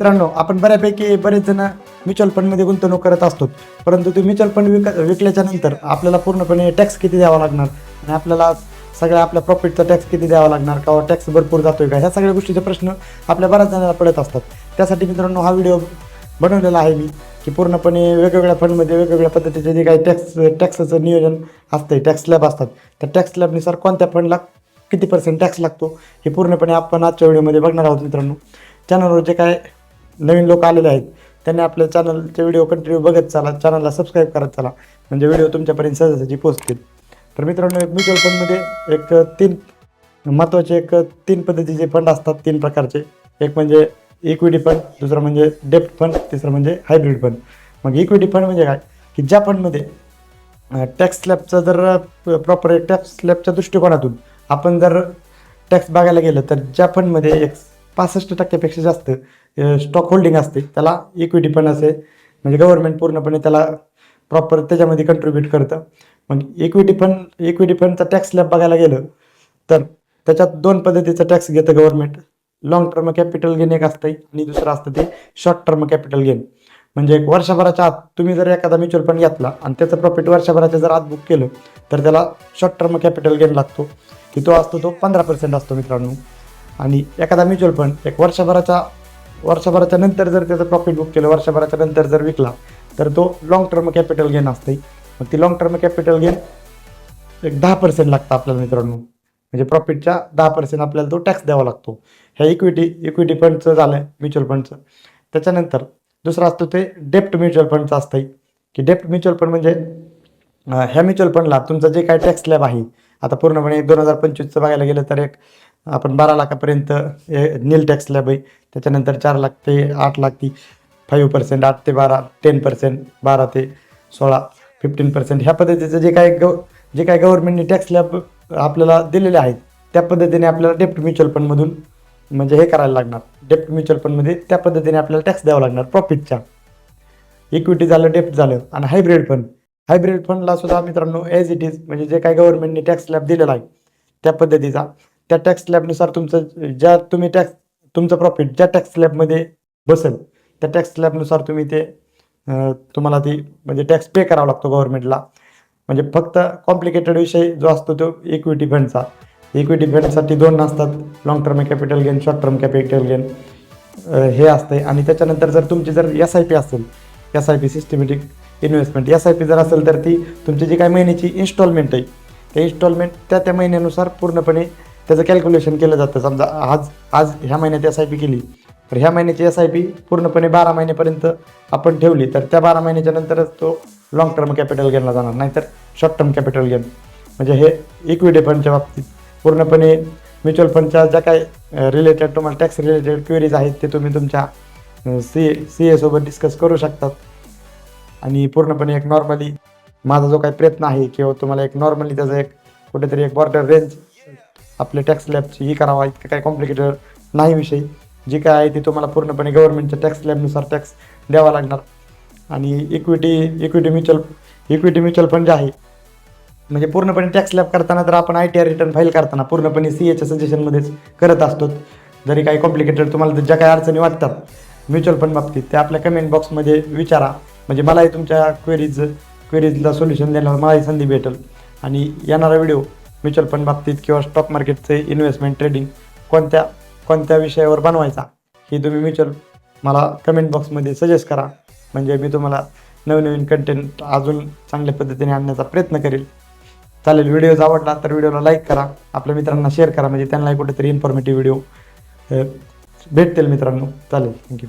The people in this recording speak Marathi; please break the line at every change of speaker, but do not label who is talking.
मित्रांनो आपण बऱ्यापैकी बरेच जण म्युच्युअल फंडमध्ये गुंतवणूक करत असतो. परंतु ते म्युच्युअल फंड विक विकल्याच्या नंतर आपल्याला पूर्णपणे टॅक्स किती द्यावा लागणार? आणि आपल्याला सगळ्या आपल्या प्रॉफिटचा टॅक्स किती द्यावा लागणार? का टॅक्स भरपूर जातोय का? ह्या सगळ्या गोष्टीचे प्रश्न आपल्या बऱ्याच जणांना पडत असतात. त्यासाठी मित्रांनो हा व्हिडिओ बनवलेला आहे मी की पूर्णपणे वेगवेगळ्या फंडमध्ये वेगवेगळ्या पद्धतीचे जे काही टॅक्स टॅक्सचं नियोजन असतं टॅक्स स्लॅब असतात. त्या टॅक्स स्लॅबनुसार कोणत्या फंडला किती पर्सेंट टॅक्स लागतो हे पूर्णपणे आपण आजच्या व्हिडिओमध्ये बघणार आहोत मित्रांनो. चॅनलवर जे काय नवीन लोक आलेले आहेत त्यांनी आपल्या चॅनलचे व्हिडिओ कंटिन्यू बघत चला चॅनलला सबस्क्राईब करत चला म्हणजे व्हिडिओ तुमच्यापर्यंत सहजासहजी पोहोचतील. तर मित्रांनो एक म्युच्युअल फंडमध्ये एक तीन महत्त्वाचे एक तीन पद्धतीचे फंड असतात तीन प्रकारचे. एक म्हणजे इक्विटी फंड दुसरं म्हणजे डेप्ट फंड तिसरं म्हणजे हायब्रिड फंड मग इक्विटी फंड म्हणजे काय? की ज्या फंडमध्ये टॅक्स स्लॅबचा जर प्रॉपर टॅक्स स्लॅबच्या दृष्टिकोनातून आपण जर टॅक्स बघायला गेलं तर ज्या फंडमध्ये एक पासष्ट टक्क्यापेक्षा जास्त स्टॉक होल्डिंग असते. त्याला इक्विटी फंड असे म्हणजे गव्हर्नमेंट पूर्णपणे त्याला प्रॉपर त्याच्यामध्ये कंट्रीब्यूट करतं. मग इक्विटी फंड इक्विटी फंडचा टॅक्स स्लॅब बघायला गेलं तर त्याच्यात दोन पद्धतीचा टॅक्स घेतं government long term capital gain एक असतं आणि दुसरं असतं ते शॉर्ट टर्म कॅपिटल गेन म्हणजे एक वर्षभराच्या आत तुम्ही जर एखादा म्युच्युअल फंड घेतला आणि त्याचं प्रॉफिट वर्षभराच्या जर आत बुक केलं तर त्याला शॉर्ट टर्म कॅपिटल गेन लागतो. की तो असतो तो पंधरा पर्सेंट असतो मित्रांनो. आणि एखादा म्युच्युअल फंड एक वर्षभराचा वर्षभराच्या नंतर जर त्याचं प्रॉफिट बुक केलं वर्षभराच्या नंतर जर विकला तर तो लॉंग टर्म कॅपिटल गेन असते. मग ती लॉंग टर्म कॅपिटल गेन एक दहा पर्सेंट लागतं आपल्याला मित्रांनो. म्हणजे प्रॉफिटच्या दहा पर्सेंट आपल्याला तो टॅक्स द्यावा लागतो. ह्या इक्विटी इक्विटी फंडचं झालं म्युच्युअल फंडचं त्याच्यानंतर दुसरं असतं ते डेप्ट म्युच्युअल फंडचं असतं की डेप्ट म्युच्युअल फंड म्हणजे ह्या म्युच्युअल फंडला तुमचं जे काय टॅक्स स्लॅब आहे आता पूर्णपणे दोन हजार पंचवीसचं बघायला गेलं तर एक आपण बारा लाखापर्यंत नील टॅक्स स्लॅब आहे त्याच्यानंतर चार लाख ते आठ लाख ती फाईव्ह पर्सेंट आठ ते बारा टेन पर्सेंट बारा ते सोळा फिफ्टीन पर्सेंट ह्या पद्धतीचं जे काय गव जे काय गव्हर्नमेंटने टॅक्स स्लॅब आपल्याला दिलेले आहेत त्या पद्धतीने आपल्याला डेप्ट म्युच्युअल फंडमधून म्हणजे हे करायला लागणार. डेप्ट म्युच्युअल फंडमध्ये त्या पद्धतीने आपल्याला टॅक्स द्यावा लागणार प्रॉफिटच्या इक्विटी झालं डेप्ट झालं आणि हायब्रिड फंड हायब्रिड फंडला सुद्धा मित्रांनो एज इट इज म्हणजे जे काय गव्हर्नमेंटने टॅक्स स्लॅब दिलेला आहे त्या पद्धतीचा त्या टॅक्स स्लॅबनुसार तुमचं ज्या तुम्ही टॅक्स तुमचं प्रॉफिट ज्या टॅक्स स्लॅबमध्ये बसेल त्या टॅक्स स्लॅबनुसार तुम्ही ते तुम्हाला ती म्हणजे टॅक्स पे करावा लागतो गव्हर्नमेंटला म्हणजे फक्त कॉम्प्लिकेटेड विषय जो असतो तो इक्विटी फंडचा इक्विटी फंडसाठी दोन असतात. Long term capital gain short term capital gain हे असतं आणि त्याच्यानंतर जर तुमची जर एस आय पी असेल S I P systematic investment S I P जर असेल तर ती तुमची जी काही महिन्याची इन्स्टॉलमेंट आहे त्या इन्स्टॉलमेंट त्या त्या महिन्यानुसार पूर्णपणे त्याचं कॅल्क्युलेशन केलं जातं. समजा आज आज ह्या महिन्यात एस आय पी केली तर ह्या महिन्याची एस आय पी पूर्णपणे बारा महिन्यापर्यंत आपण ठेवली तर त्या बारा महिन्याच्या नंतरच तो लॉंग टर्म कॅपिटल गेनला जाणार. नाहीतर शॉर्ट टर्म कॅपिटल गेन म्हणजे हे इक्विटी फंडच्या बाबतीत पूर्णपणे म्युच्युअल फंडच्या ज्या काय रिलेटेड तुम्हाला टॅक्स रिलेटेड क्वेरीज आहेत ते तुम्ही तुमच्या सी सी एसोबत डिस्कस करू शकतात. आणि पूर्णपणे एक नॉर्मली माझा जो काही प्रयत्न आहे किंवा तुम्हाला एक नॉर्मली त्याचा एक कुठेतरी एक बॉर्डर रेंज आपल्या टॅक्स लॅबची ही करावा इतकं काही कॉम्प्लिकेटेड नाही विषय. जी काय आहे ती तुम्हाला पूर्णपणे गव्हर्नमेंटच्या टॅक्स स्लॅबनुसार टॅक्स द्यावा लागणार. आणि equity equity mutual equity mutual fund जे आहे म्हणजे पूर्णपणे टॅक्स स्लॅब करताना तर आपण I T R return file करताना पूर्णपणे सी एच्या सजेशनमध्येच करत असतो. जरी काही कॉम्प्लिकेटेड तुम्हाला ज्या काही अडचणी वाटतात म्युच्युअल फंड बाबतीत त्या आपल्या कमेंट बॉक्समध्ये विचारा. म्हणजे मलाही तुमच्या क्वेरीज क्वेरीजला सोल्युशन देण्यावर मलाही संधी भेटेल. आणि येणारा व्हिडिओ म्युच्युअल फंड बाबतीत किंवा स्टॉक मार्केटचे इन्व्हेस्टमेंट ट्रेडिंग कोणत्या कोणत्या विषयावर बनवायचा ही तुम्ही म्युच्युअल मला कमेंट बॉक्समध्ये सजेस्ट करा. म्हणजे मी तुम्हाला नवनवीन कंटेंट अजून चांगल्या पद्धतीने आणण्याचा प्रयत्न करेल. चालेल व्हिडिओज आवडला तर व्हिडिओला लाईक करा. आपल्या मित्रांना शेअर करा. म्हणजे त्यांनाही कुठेतरी इन्फॉर्मेटिव्ह व्हिडिओ भेटतील मित्रांनो. चालेल थँक्यू